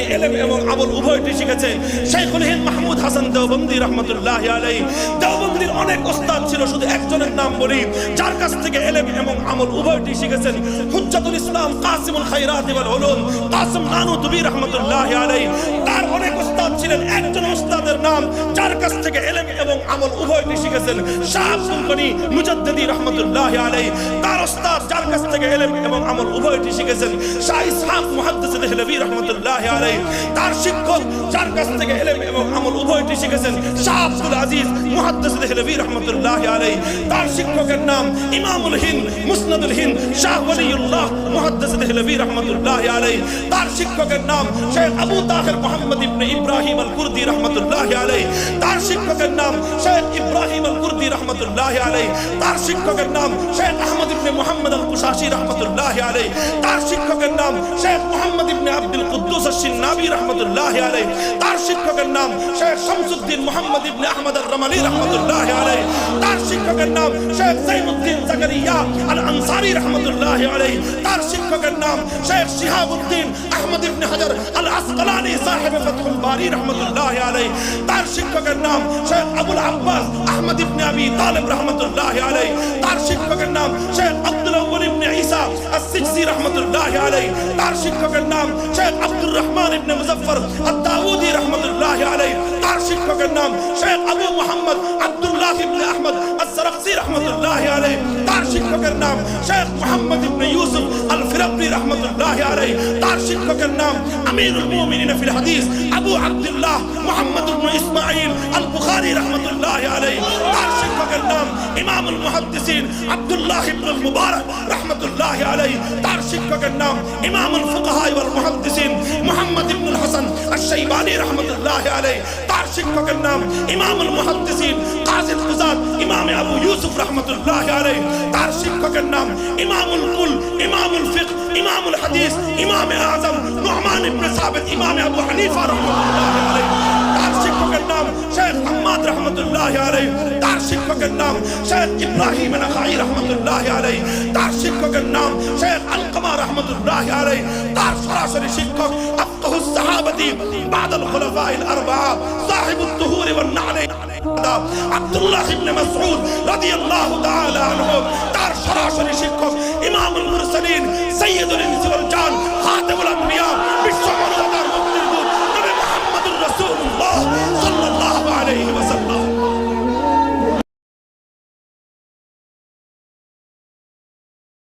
তিনি এলেম এবং আমল উভয়টি শিখেছেন শেখুল হিন্দ মাহমুদ হাসান দেওবন্দি রহমতুল্লাহ আলাই দেওবন্দির অনেক ওস্তাদ ছিল, শুধু একজনের নাম বলি। যার কাছ থেকে এলেম এবং আমল উভয়টি শিখেছেন হুজ্জাতুল ইসলাম কাসিমুল খাইরাত ওয়াল উলুম, কাসিম নানুতুবি রহমতুল্লাহ আলাই তার অনেক ওস্তাদ ছিলেন, একজন ওস্তাদের নাম, যার কাছ থেকে এলেম আমল উভয়টি শিখেছেন শাহ গনি মুজাদ্দিদি রহমতুল্লাহ আলাই তার ওস্তাদ যার কাছ থেকে এলেম এবং আমল উভয়টি শিখেছেন শাহ ইসহাক মুহাদ্দিস দেহলভি রহমতুল্লাহ আলাই তার শিক্ষক যার কাছ থেকে এলেম এবং আমল উভয়টি শিখেছেন শাহ আব্দুল আজিজ মুহাদ্দিস দেহলভি রহমতুল্লাহ আলাই তার শিক্ষকের নাম ইমামুল হিন্দ, মুসনাদুল হিন্দ, শাহ ওয়ালিউল্লাহ মুহাদ্দিস দেহলভি রহমতুল্লাহ আলাই তার শিক্ষকের নাম শেখ আবু তাহের মোহাম্মদ ইবনে ইব্রাহিম আল কুর্দি রহমতুল্লাহ আলাই তার শিক্ষকের নাম শেখ ইব্রাহিম আল কুর্দি রহমতুল্লাহ আলাই তার শিক্ষকের নাম শেখ আহমদ ইবনে মোহাম্মদ আল কুশাশি রহমতুল্লাহ আলাই তার শিক্ষকের নাম শেখ মোহাম্মদ ইবনে আব্দুল কুদ্দুস আশ-শিন্নাবি রহমতুল্লাহ আলাই তার শিক্ষকের নাম শেখ শামসুদ্দিন মোহাম্মদ ইবনে আহমদ আল রমালি রহমতুল্লাহ আলাই তার শিক্ষকের নাম শেখ জাইনুদ্দিন জাকারিয়া আল আনসারি রহমতুল্লাহ আলাই তার শিক্ষকের নাম শেখ শিহাবুদ্দিন আহমদ ইবনে হাজার আল আসকালানি সাহেব ফাতহুল বারি রহমতুল্লাহ আলাই তার শিক্ষকের নাম শেখ আবুল আব্বাস আহমদ ইবনে আবি তালেব রহমতুল্লাহ আলাই তার শিক্ষকের নাম শেখ আব্দুল আউয়াল ইবনে ঈসা আস-সিজজি রহমতুল্লাহ আলাই তার শিক্ষকের নাম শেখ আব্দুর রহমান ইবনে মুজাফফর আদ-দাউদি রহমতুল্লাহ আলাই তার শিক্ষকের নাম শেখ আবু মুহাম্মদ আব্দুল্লাহ ইবনে আহমদ আস-সারাকসি রহমতুল্লাহ আলাই তার শিক্ষকের নাম শেখ মুহাম্মদ ইবনে ইউসুফ আল ফিরাবরি রহমতুল্লাহ আলাই শিক্ষকের নাম, আমিরুল মুমিনিন ফিল হাদিস, আবু আব্দুল্লাহ মুহাম্মদ ইবনে ইসমাঈল আল বুখারী রহমতুল্লাহ আলাই তার শিক্ষকের নাম ইমামুল মুহাদ্দিসিন আব্দুল্লাহ ইবনুল মুবারক রহমতুল্লাহ আলাই তার শিক্ষকের নাম ইমামুল ফুকাহা ওয়াল মুহাদ্দিসিন মুহাম্মদ ইবনুল হাসান আশ-শাইবানি রহমতুল্লাহ আলাই তার শিক্ষকের নাম ইমামুল মুহাদ্দিসিন কাজী কুজাত ইমাম আবু ইউসুফ রহমতুল্লাহ আলাই তার শিক্ষকের নাম ইমামুল কুল, ইমামুল ফিকহ। ইমামুল হাদিস ইমামে আজম নোমান ইবনে সাবিত ইমামে আবু হানিফা রাহমাতুল্লাহ আলাইহি তার শিক্ষকের নাম শেখ আহমদ রহমতুল্লাহ আলাইহি তার শিক্ষকের নাম শেখ ইব্রাহিম নাখাই রহমতুল্লাহ আলাইহি তার শিক্ষকের নাম শেখ আলকামা রহমতুল্লাহ আলাইহি তার সরাসরি শিক্ষক আফকাহু সাহাবাতি বাদাল খুলাফা আরবা সাহিবুত তুহুর ওয়ান নালাই আব্দুল্লাহ ইবনে মাসউদ রাদিয়াল্লাহু তাআলা আনহু তার সরাসরি শিক্ষক ইমামুল মুরসালিন